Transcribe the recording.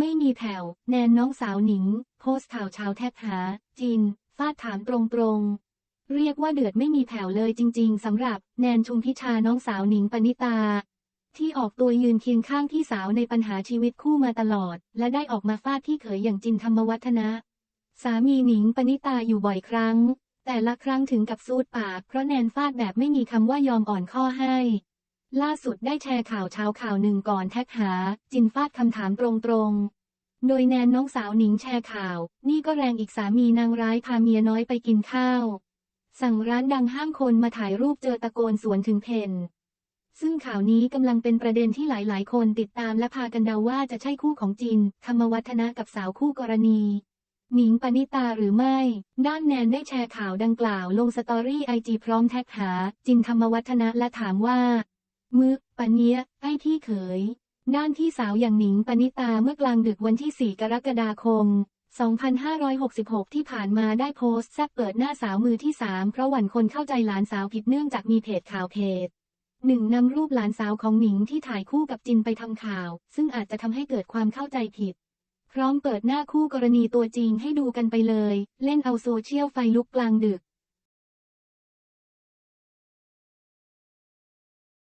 ไม่มีแผ่วแนนน้องสาวหนิง โพสต์ข่าวช้าแท็กหา จิน ฟาดถามตรงๆ เรียกว่าเดือดไม่มีแผ่วเลยจริง ๆสำหรับแนนชุมพิชาน้องสาวหนิงปณิตา ที่ออกตัวยืนเคียงข้างพี่สาวในปัญหาชีวิตคู่มาตลอด และได้ออกมาฟาดที่เขยอย่างจินธรรมวัฒนะ สามีหนิงปณิตาอยู่บ่อยครั้ง แต่ละครั้งถึงกับสูดปาก เพราะแนนฟาดแบบไม่มีคำว่ายอมอ่อนข้อให้ ล่าสุดได้แชร์ข่าวเช้าข่าวหนึ่งก่อนแท็กหา จินฟาดคำถามตรงๆ โดยแนนน้องสาวหนิงแชร์ข่าว นี่ก็แรงอีกสามีนางร้ายพาเมียน้อยไปกินข้าว สั่งร้านดังห้ามคนมาถ่ายรูปเจอตะโกนสวนถึงเพนซึ่งข่าวนี้กำลังเป็นประเด็นที่หลายๆ คนติดตามและพากันเดาว่าจะใช่คู่ของจินธรรมวัฒนะกับสาวคู่กรณีหนิงปณิตาหรือไม่ ด้านแนนได้แชร์ข่าวดังกล่าวลงสตอรี่ไอจีพร้อมแท็กหา จินธรรมวัฒนะและถามว่า มึกปะเนี้ยไอ้ที่เขย ด้านที่สาวอย่างหนิงปณิตาเมื่อกลางดึกวันที่ 4 กรกฎาคม 2566 ที่ผ่านมาได้โพสต์แซบเปิดหน้าสาวมือที่ 3 เพราะหวั่นคนเข้าใจหลานสาวผิดเนื่องจากมีเพจข่าวเพจหนึ่งนำรูปหลานสาวของหนิงที่ถ่ายคู่กับจินไปทำข่าว ซึ่งอาจจะทำให้เกิดความเข้าใจผิด พร้อมเปิดหน้าคู่กรณีตัวจริงให้ดูกันไปเลย เล่นเอาโซเชียลไฟลุกกลางดึก